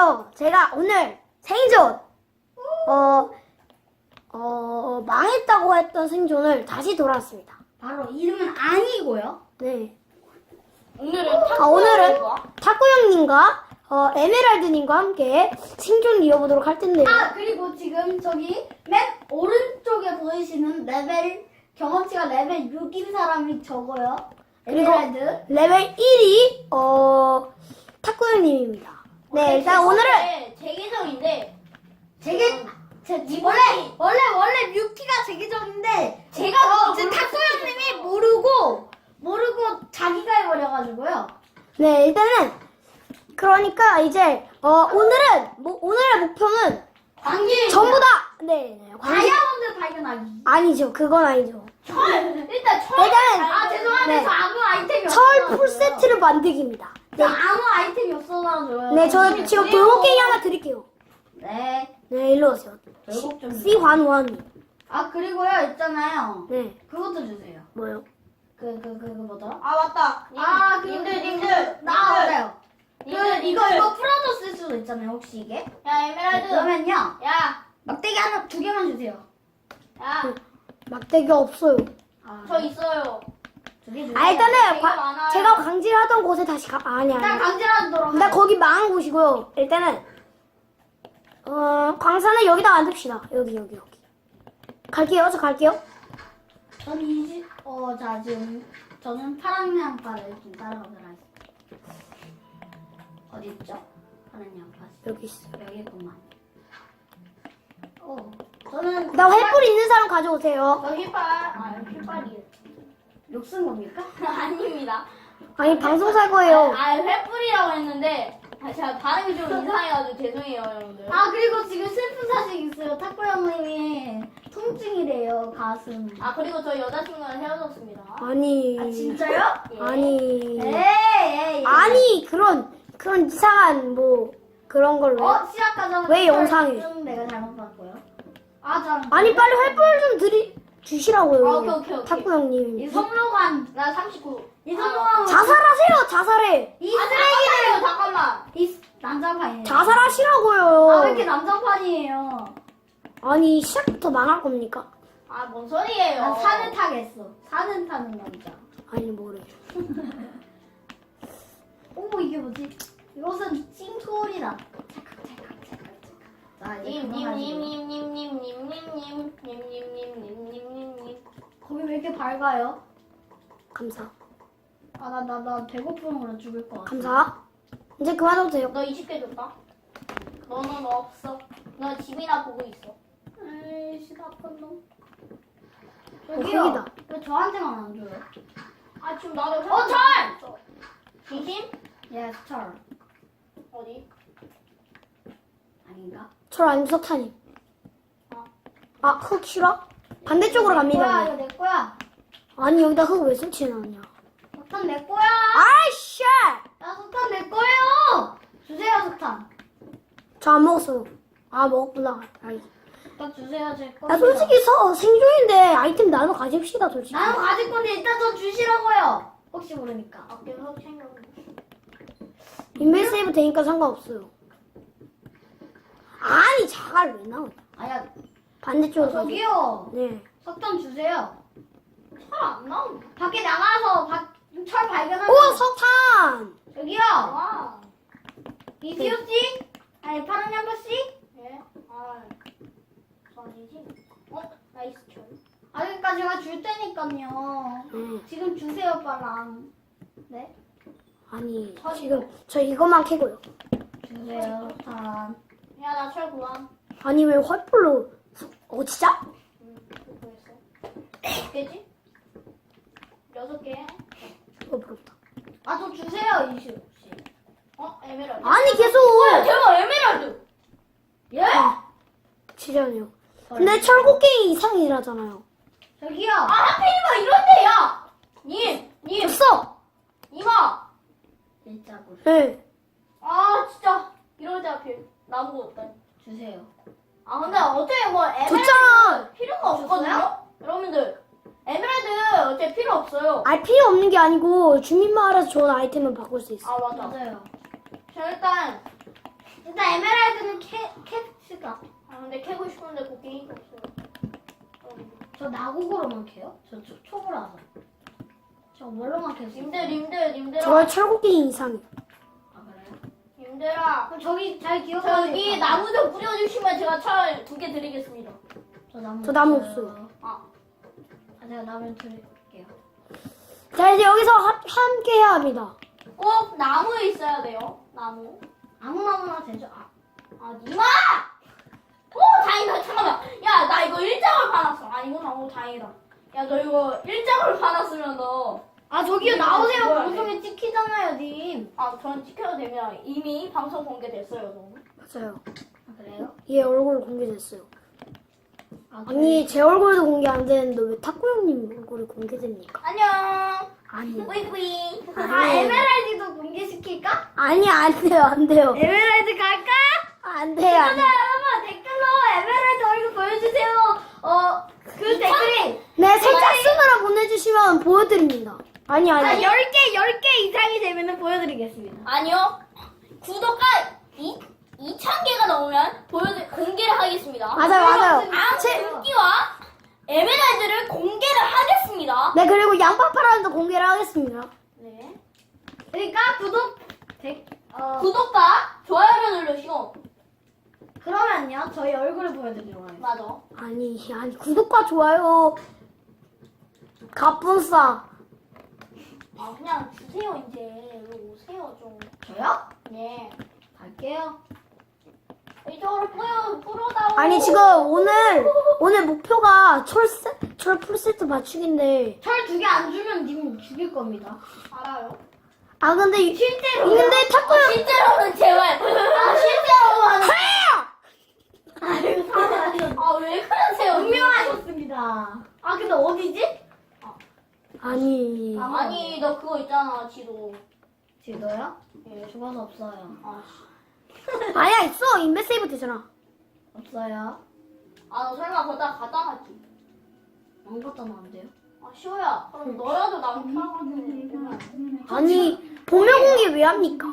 있는데요. 제가 오늘 생존, 어, 어, 망했다고 했던 생존을 다시 돌아왔습니다. 바로 이름은 아니고요. 네. 오늘은 아, 오늘은 타쿠 형님과 어, 에메랄드님과 함께 생존 이어보도록 할 텐데요. 아 그리고 지금 저기 맨 오른쪽에 보이시는 레벨 경험치가 레벨 6인 사람이 적어요. 그리고 에메랄드. 레벨 1이 어, 타쿠 형님입니다. 네, 일단 오늘은 제 계정인데 제게 제 원래 원래 원래 뮤키가 제 계정인데 제가 어, 제 모르고 타쿠 형님이 모르고 모르고 자기가 해버려가지고요. 네, 일단은 그러니까 이제 어, 오늘은 뭐, 오늘의 목표는 관계 전부 다 네, 네. 관계- 다이아몬드 발견하기. 아니죠. 그건 아니죠. 철 일단 철. 일단은 아 죄송한데 네. 저 아무 아이템이 철 없어가지고요. 풀 세트를 만들기입니다. 저 아무 아이템이 없어가지고요. 네, 저 지금 돌고갱이 하나 드릴게요. 네. 네, 일로 오세요. 결국 좀. C 환원. 아 그리고요 있잖아요. 네, 그것도 주세요. 뭐요? 그 그 그 그 뭐더라? 아 맞다. 아, 그, 님들 그, 님들 그, 나. 그, 님들 이거, 님들. 이거 풀어져 쓸 수도 있잖아요, 혹시 이게? 야 에메랄드. 그러면요, 야. 막대기 하나, 두 개만 주세요. 야. 막대기가 없어요. 아, 저 있어요. 아, 일단은 과-. 제가 강질하던 곳에 다시 가. 아니, 일단 아니. 강제하도록 일단 거기 망한 곳이고요. 일단은 어, 광산을 여기다 만듭시다. 여기, 여기, 여기. 갈게요. 저 갈게요. 저는 이지, 어, 자, 지금, 저는 파란 양파를 좀 따라가도록 하겠습니다. 어딨죠? 파란 양파. 여기 있어. 여기 있구만. 어, 저는. 나 횃불 있는 사람 가져오세요. 저 휘발. 아. 욕쓴 겁니까? 아닙니다. 아니, 방송 살 거예요. 아 횃불이라고 했는데 아, 제가 발음이 좀 이상해가지고 죄송해요 여러분들. 아 그리고 지금 슬픈 사실이 있어요. 탁구 형님이 통증이래요 가슴. 아 그리고 저 여자친구랑 헤어졌습니다. 아니. 아 진짜요? 예. 아니. 에이, 에이. 아니, 그런, 그런 이상한, 뭐, 그런 걸 왜. 어 시작하자마자 왜 영상에? 좀 내가 잘못 봤고요. 아 참. 아니, 빨리 횃불 좀 드리, 주시라고요. 아, 오케이, 오케이, 오케이. 탁구 형님. 이 성로관 나 39. 이 성로관 자살하세요, 자살해. 이아 쓰레기를 잠깐만. 이 난장판이에요. 자살하시라고요. 아 왜 이렇게 난장판이에요? 아니, 시작부터 망할 겁니까? 아 뭔 소리예요? 난 산을 타겠어. 산을 타는 남자. 아니, 뭐래. 오 이게 뭐지? 이것은 찡소리다. 찰칵 자 이제 그만하시고. 님님님님님님님님님님님님님님 거기 왜 이렇게 밝아요? 감사. 아 나 나 나 배고픔으로 죽을 것 같아. 감사. 이제 그만둬도 돼요. 너 20개 줬다? 너는 없어. 너 집이나 보고 있어. 에이씨 나쁜 놈. 어, 저기요. 거기다. 왜 저한테만 안 줘요? 아 지금 나도 어, 잘! 진심? 예, 철. 어디? 아닌가? 철 아니면 석탄이. 어. 아, 흙 싫어? 반대쪽으로 갑니다. 이거 내 거야. 아니, 여기다 흙 왜 설치해 놨냐. 석탄 내 거야. 아이씨! 야, 석탄 내 거예요. 주세요, 석탄. 저 안 먹었어요. 아, 먹었구나. 아이. 석탄 주세요, 제 거. 야, 솔직히 서, 생존인데 아이템 나눠 가집시다, 솔직히. 나는 가질 건데 일단 좀 주시라고요. 혹시 모르니까. 어깨 흑 챙겨. 인벤 세이브 되니까 상관없어요. 아니, 자갈 왜 나오냐. 아야, 반대쪽으로 아, 가지. 저기요. 네. 석탄 주세요. 잘안 나온다. 밖에 나가서 바, 철 발견하면. 오, 석탄! 여기요. 와. 이지호 씨? 아니, 파란 양파 씨? 예? 아. 저 아니지? 어? 나이스 킬. 아, 그러니까 제가 줄 테니까요. 네. 지금 주세요, 빨랑. 네? 아니, 지금 저 이것만 캐고요. 주세요, 석탄. 야, 나 철 구함. 아니, 왜 활불로. 어, 진짜? 응, 그거 했어. 몇 개지? 여섯 개. 어, 부럽다. 아, 저 주세요, 이지호 씨. 어? 에메랄드. 아니, 계속! 대박, 에메랄드! 예? 지려네요. 근데 철곡갱이 이상이라잖아요. 저기요. 아, 하필이면 이런데, 야! 님! 님! 줬어! 이마! 일자고 네. 아, 진짜. 때 하필. 나무가 없다. 주세요. 아, 근데 어차피 뭐, 에메랄드 줬잖아! 필요가 없거든요? 여러분들. 에메랄드 어차피 필요 없어요. 알 필요 없는 게 아니고 주민 마을에서 좋은 아이템을 바꿀 수 있어. 아, 맞아. 맞아요. 자, 일단, 일단 캐 캡스가 아 근데 캐고 싶은데 곡괭이가 없어요. 어, 저 나국으로만 캐요? 저 초, 초보라서. 저 뭘로만 캐요? 님들 님들 님들아 저 철곡갱이 이상해요. 아 그래요? 님들아 그럼 저기 잘 기억하세요. 저기 나무 좀 뿌려주시면 제가 철 두 개 드리겠습니다. 저 나무 저 나무 없어요. 아 아 제가 나무 드릴게요. 자 이제 여기서 하- 함께 해야 합니다. 꼭 나무에 있어야 돼요. 나무. 아무 나무나 되죠. 아, 아 니마! 오 다행이다 잠깐만. 야 나 이거 일장을 파놨어. 아니구나. 오 다행이다. 야 너 이거 일장을 파놨으면 너. 아 저기요 이거 나오세요. 방송에 찍히잖아요, 님. 아 저는 찍혀도 되면 이미 방송 공개됐어요. 너. 맞아요. 아 그래요? 얘 얼굴 공개됐어요. 아, 아니 제 얼굴도 공개 안 되는데 왜 탁구 형님 얼굴이 공개됩니까? 안녕. 아니 뿌이뿌이. 아 에메랄드도 공개시킬까? 아니 안 돼요 안 돼요 에메랄드 갈까? 안 돼요 안 돼요. 여러분 댓글로 에메랄드 얼굴 보여주세요. 어 그 댓글이 네 살짝 쓰느라 보내주시면 보여드립니다. 아니 한 아니 10개 10개 이상이 되면 보여드리겠습니다. 아니요. 구독자 2 2,000개가 넘으면 보여드 공개를 하겠습니다. 맞아요 맞아요. 제 인기와 에메랄드를 공개를 하겠습니다. 네 그리고 양파파라도 공개를 하겠습니다. 네. 그러니까 구독 댓 어, 구독과 좋아요를 누르시고 그러면요 저희 얼굴을 보여드리도록 하겠습니다. 맞아. 아니 아니 구독과 좋아요 가뿐싸 아 그냥 주세요 이제 여기 오세요 좀. 저요? 네. 갈게요. 이쪽으로 뿌려 뿌려다오. 아니 지금 오늘 오늘 목표가 철세 철 풀세트 맞추기인데 철 두 개 안 주면 님 죽일 겁니다. 알아요. 아 근데 이- 실제로 근데 탁구 형 실제로는 제발. 아 실제로는. 아유 사람 아왜 그러세요? 운명하셨습니다. 아 근데 어디지? 아니. 아니, 너 그거 있잖아, 지도. 지도야? 예, 네, 죽어서 없어요. 아, 야, 있어. 인베세이브 되잖아. 없어요. 아, 너 설마 거기다 갖다 놨지? 안 갖다 놨는데요? 아, 시호야. 그럼 너라도 남편한테. 음. 아니 보면 공개 왜 합니까?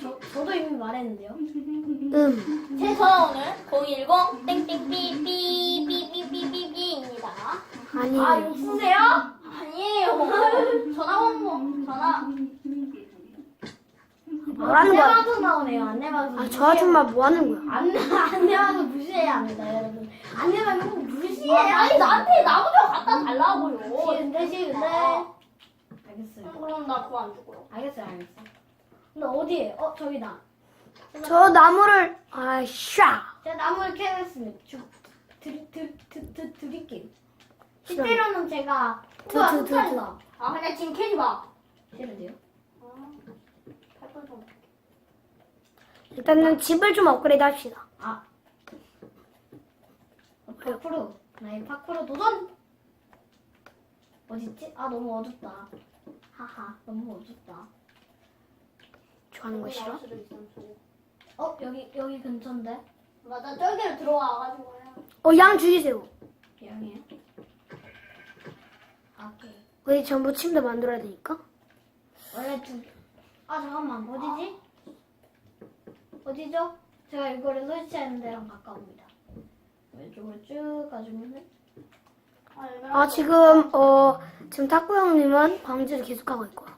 저, 저도 이미 말했는데요. 음. 최서 오늘 010 땡땡 삐삐삐삐삐삐 아니 아 욕쓰세요? 아니에요 전화 번호 전화 뭐라는 거야? 안내방송 나오네요. 안내방송. 아 저 아줌마 뭐 하는 거야? 안내 안내방송 무시해야 합니다, 여러분. 안내방송 무시해야 아니 나한테 나무 좀 갖다 달라고요 쉬운데. 아, 알겠어요. 그럼 나 그거 안 주고요 알겠어요, 알겠어요. 근데 어디에? 어 저기다. 저 나무를 아 샤 제가 나무를 캐겠습니다. 주 드리 드리 드, 드, 드릴게요. 실제로는 제가 드, 우와 드, 드, 드. 흑살이다. 아 그냥 지금 캐지 마 싫은데요? 아, 팔팔 좀. 일단은 집을 좀 업그레이드 합시다. 아. 어, 파쿠르. 나의 파쿠르 도전! 어딨지? 아, 너무 어둡다. 하하, 너무 어둡다. 좋아하는 거 싫어? 나올 수도 있어, 저기. 어, 여기, 여기 근처인데? 맞아 저기로 들어와가지고. 어 양 죽이세요. 양이에요? 아, 오케이. 우리 전부 침대 만들어야 되니까. 원래 두 개. 아, 잠깐만. 어디지? 어디죠? 제가 이거를 설치하는 데랑 가까웁니다. 왼쪽으로 쭉 가주면은. 아. 아 지금 어 지금 탁구 형님은 방지를 계속하고 있고요.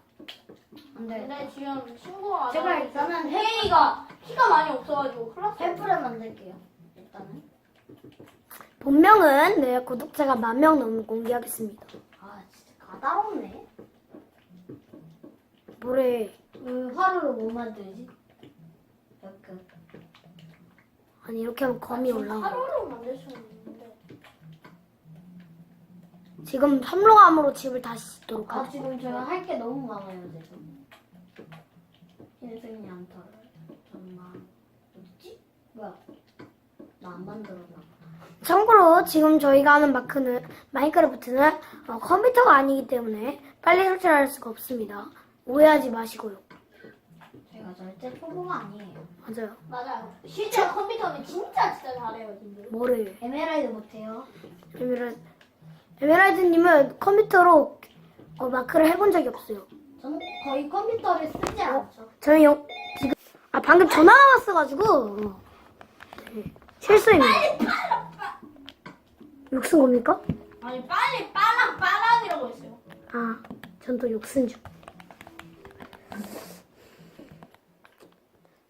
안 돼. 근데 지금 친구가 안 제가 일단은 혜이가 피가 많이 없어가지고 났어. 헬프를 만들게요. 일단은. 본명은 네 구독자가 만 명 넘으면 공개하겠습니다. 아, 까다롭네. 뭐래? 왜 화로를 못 만들지? 약간. 아니 이렇게 하면 검이 올라와. 하루로 만들 수 있는데. 지금 삼로암으로 집을 다시 짓도록 아, 하죠. 지금 제가 할 게 너무 많아요, 지금. 흰색 양털. 정말. 어딨지? 뭐야? 나 안 만들었나? 참고로 지금 저희가 하는 마크는 마인크래프트는 어, 컴퓨터가 아니기 때문에 빨리 설치를 할 수가 없습니다. 오해하지 마시고요. 제가 절대 초보가 아니에요. 맞아요. 맞아요. 실제 컴퓨터는 진짜 진짜 잘해요, 근데. 뭐래? 에메랄드 못해요. 에메랄드 에메랄드님은 컴퓨터로 어, 마크를 해본 적이 없어요. 저는 거의 컴퓨터를 쓰지 않죠. 저는 영, 지금 아 방금 전화가 왔어가지고 네, 실수입니다. 욕쓴 겁니까? 아니 빨리 빨랑 빨랑이라고 했어요. 아, 전또 욕쓴 줄.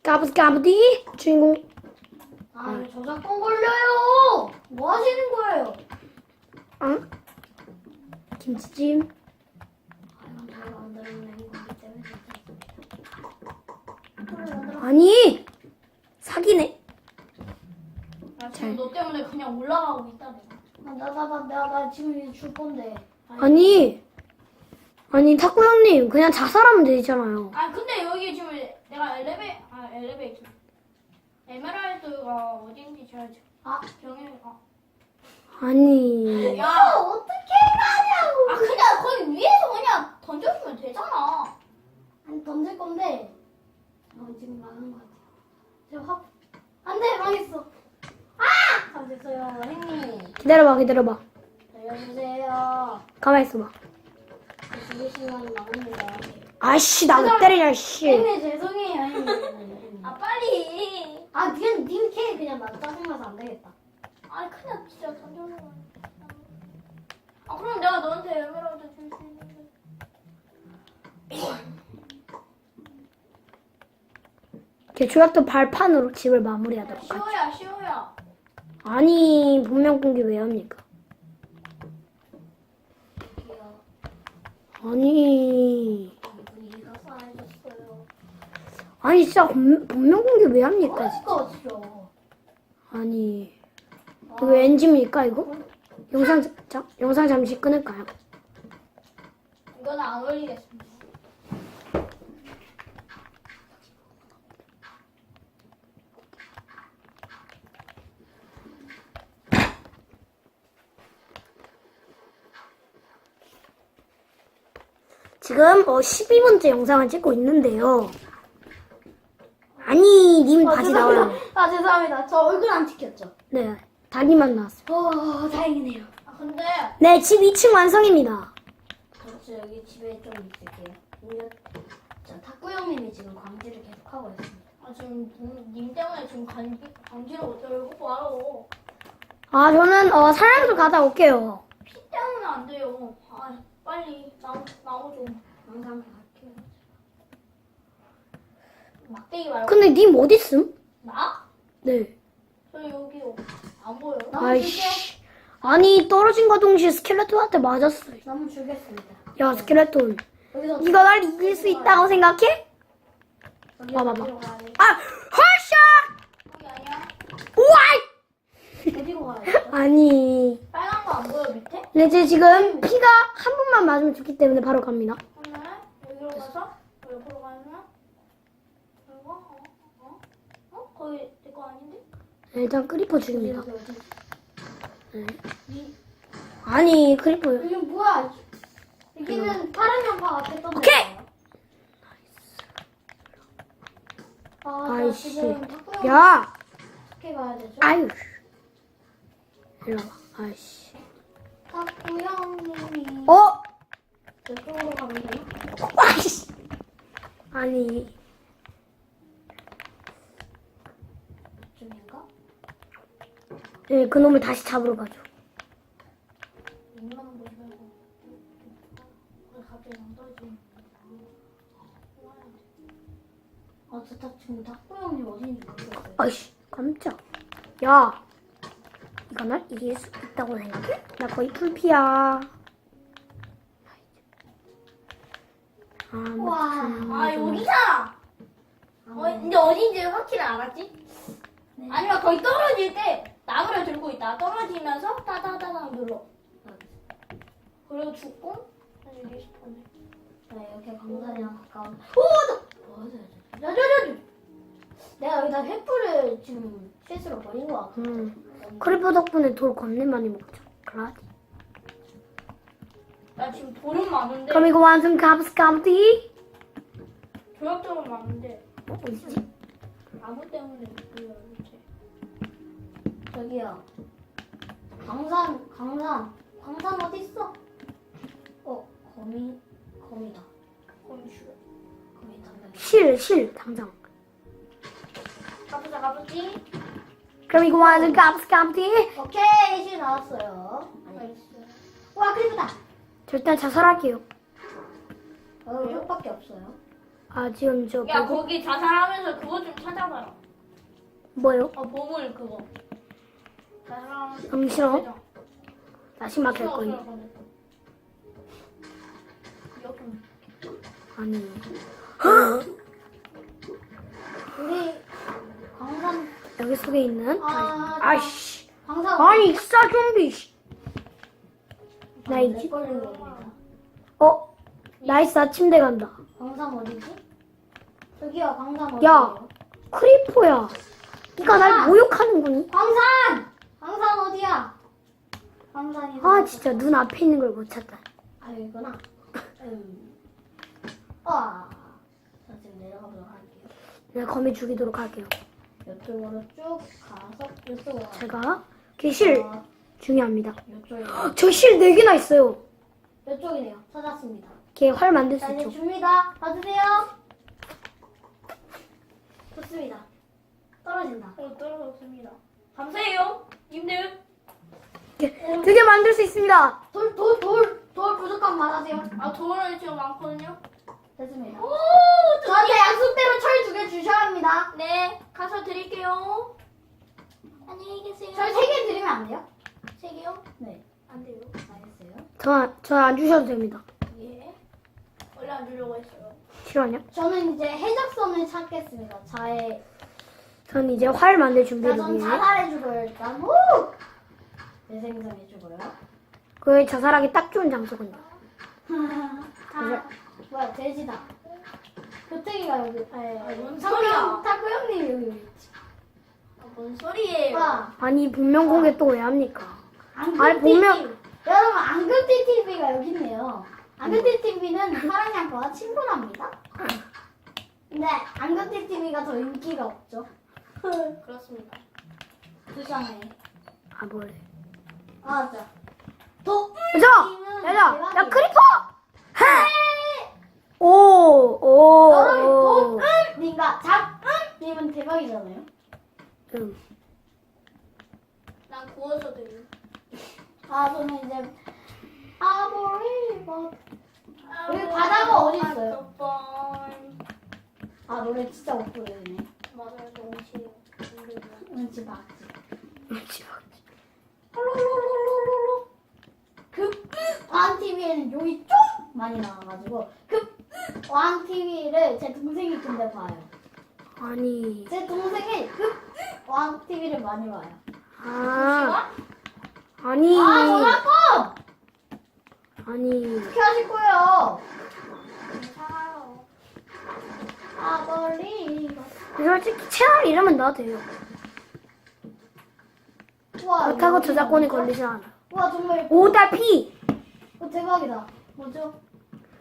까부디 까부디 주인공. 아 이거 저작권 걸려요. 뭐 하시는 거예요? 응? 김치찜. 아 이건 저희가 만들어낸 거기 때문에 괜찮습니다. 아니 사기네. 나 지금 너 때문에 그냥 올라가고 있다 내가. 아, 나, 나, 나, 나, 나 지금 이제 줄 건데. 아니 아니 탁구 형님 그냥 자살하면 되잖아요. 아 근데 여기 지금 내가 엘리베 아 엘리베이터 에메랄드가 어딘지 잘 아, 정해. 아, 아니 야, 어떻게 가냐고. 아 그냥 거기 위에서 그냥 던져주면 되잖아. 아니, 던질 건데. 어, 지금 망한 것 같아요. 제가 확. 안 돼, 망했어. 아! 아, 됐어요. 형님. 기다려봐 기다려봐. 알려주세요. 가만 있어봐. 죽으시면. 아씨 나 왜 때리냐 씨. 형님, 죄송해요, 형님. 아 빨리. 아, 그냥 님 캐. 그냥 나 짜증나서 안 되겠다. 아니 그냥 진짜 던져주면. 아 그럼 내가 너한테 에메랄드 줄 수 있는데. 이렇게 조약도 발판으로 집을 마무리하도록 하죠. 시호야 시호야. 아니 본명 공개 왜 합니까? 아니. 아니 진짜 본, 본명 공개 왜 합니까? 진짜? 아니 이거 NG입니까 이거? 영상 자, 영상 잠시 끊을까요? 이거는 안 올리겠습니다. 지금 어 12번째 영상을 찍고 있는데요. 아니 님 다시 나와요. 아, 죄송합니다. 저 얼굴 안 찍혔죠? 네 다리만 나왔어요. 어, 다행이네요. 아 근데 네 집 2층 완성입니다. 저 여기 집에 좀 있을게요. 오늘 저 탁구 형님이 지금 광지를 계속 하고 있습니다. 아 지금 님- 님 때문에 지금 간 강지를 못 들고 와요. 아 저는 어 사랑도 가다 올게요. 피 때문에 안 돼요. 아 빨리 나무 나무 좀 항상 갈게요. 막대기 말고. 근데 님 어디 있음? 나? 네. 저 여기 안 보여. 나무 아이씨. 아니 떨어진과 동시에 스켈레톤한테 맞았어. 나무 주겠습니다. 야 스켈레톤. 여기서 네가 날 이길 수 있다고 생각해? 여기 봐봐봐. 어디로 가야 돼? 아 헐샷! 여기 아니야? 우와! 어디로 가야 돼? 아니. 빨간 거안 보여 밑에? 네, 제 지금 피가 한 번만 맞으면 죽기 때문에 바로 갑니다. 여기로 가서 옆으로 가면 이거 어? 어? 어? 거기 내거 아닌데? 네, 일단 크리퍼 죽입니다. 네. 이- 아니 크리퍼. 여기 뭐야? 여기는 파란 양파 앞에 떠. 오케이! 아, 나 아이씨. 지금 야! 어떻게 가야 되죠? 아유. 일로 와봐. 아이씨. 어? 저쪽으로 가면 되나? 와이씨. 아니. 이쪽인가? 네, 그놈을 다시 잡으러 가죠. 입만 보지 말고 왜 갑자기 안 떨어지는 아, 저 탁, 지금 형님 어디인지 모르겠어요. 아이씨. 깜짝. 야. 이거 날 이길 수 있다고 생각해? 나 거의 풀피야. 아, 뭐. 와. 아 여기잖아! 어, 근데 어딘지 확실히 알았지? 네. 아니면 거기 떨어질 때 나무를 들고 있다 떨어지면서 따다다닥 눌러 그리고 죽고 다시 리스폰해 네, 이렇게 광산이랑 가까운. 오! 나! 뭐 하세요? 야야야! 내가 여기다 횃불을 지금 실수로 버린 것 같아. 음. 크리퍼 덕분에 돌 겁내 많이 먹죠. 그라디. 나 지금 돈은 많은데 그럼 이거 완성 값스 값디? 조약적은 많은데 어, 어디지? 나무 때문에 몰라 이렇게 저기요. 광산, 광산. 광산 어디 있어? 어, 거미, 거미다. 거기 죽여 거미 담배. 실, 실, 당장. 가보지. 그럼 이거 완전 깜스 깜티. 오케이 실 나왔어요. 알겠어. 와 크리프다. 저 일단 자살할게요. 어 이것밖에 없어요. 아 지금 저 야 보고 거기 자살하면서 그거 좀 찾아봐요. 뭐요? 어 보물 그거. 자살하면서. 음 싫어. 다시 거니. 싫어, 그거. 이렇게. 아니. 여기 속에 있는 아, 아이씨. 광산 아니 익사 좀비. 씨. 나? 걸린 겁니다. 어 나이스 나 침대 간다. 광산 어디지? 저기요 광산 야. 어디예요? 크리퍼야. 니가 날 모욕하는구니? 광산! 광산 어디야? 광산이 아 진짜 눈 앞에 있는 걸 못 찾다. 아 여기구나. 음. 와. 자 지금 내려가보도록 할게요. 내가 거미 죽이도록 할게요. 이쪽으로 쭉 가서 이쪽으로 가. 제가 개실 아, 중요합니다. 이쪽이네요. 저실 4개나 있어요. 이쪽이네요. 찾았습니다. 걔 활 만들 수 자 이제 있죠. 줍니다. 받으세요. 좋습니다. 떨어진다. 어 떨어졌습니다. 감사해요, 님들. 두 개 만들 수 있습니다. 돌, 돌, 돌, 돌 부족하면 말하세요. 아 돈을 지금 많거든요. 됐습니다. 오, 저한테 약속대로 철 두 개 주셔야 합니다. 네, 가서 드릴게요. 안녕히 계세요. 철세개 드리면 안 돼요? 세 개요? 네. 안 돼요. 알겠어요. 저, 저안 주셔도 됩니다. 예. 원래 안 주려고 했어요. 싫어하냐? 저는 이제 해적선을 찾겠습니다. 자의 전 이제 활 만들 준비를 자전 위해 자살해주고요 일단. 오! 재생성해주고요. 그 자살하기 딱 좋은 장소군요. 아, 뭐야 돼지다. 교태기가 여기. 아, 뭔 타코 소리야? 형, 타코 형님 여기. 아, 뭔 소리예요? 와, 아니 분명 공개 또 왜 합니까? 안금띠 아니, 보면- TV. 여러분 안금띠 TV가 여기 있네요. 안금띠 TV는 사랑양과와 친구랍니다. 근데 안금띠 TV가 더 인기가 없죠. 그렇습니다. 불쌍해. 아 뭐래? 아, 맞아. 도. 여자! 여자! 야. 크리퍼! 해! 오! 오! 여러분 오. 도음님과 작음님은 대박이잖아요. 음. 난 구워서 드려. 아 저는 이제 아보리버 여기 바다가 어디 있어요? 아 노래 진짜 못 부르네. 맞아요, 너무 싫어. 눈치 봤지. 롤롤롤롤롤. 급왕 TV에는 욕이 좀 많이 나와가지고 급 왕 TV를 제 동생이 근데 봐요. 아니. 제 동생이 급왕 TV를 많이 봐요. 아. 아니. 아 전화 꺼! 아니. 어떻게 하실 거예요? 괜찮아요. 아보리버 솔직히 채널 이름은 넣어도 돼요. 우와 그렇다고 저작권이? 걸리지 않아요. 우와 정말 예뻐. 오달피! 어, 대박이다. 뭐죠?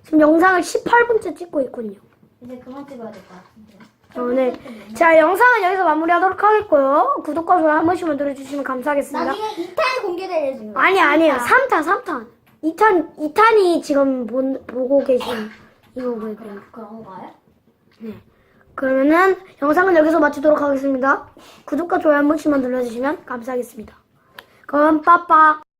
지금 영상을 18분째 찍고 있군요. 이제 그만 찍어야 될 것 같은데. 오늘 자 영상은 여기서 마무리하도록 하겠고요. 구독과 좋아요 한 번씩만 눌러주시면 감사하겠습니다. 나중에 2탄 공개될 예정이에요. 아니 아니에요. 3탄 3탄. 2탄 2탄이 지금 본, 보고 계신 이거고요. 그런가요? 네. 그러면은 영상은 여기서 마치도록 하겠습니다. 구독과 좋아요 한 번씩만 눌러주시면 감사하겠습니다. 그럼 빠빠.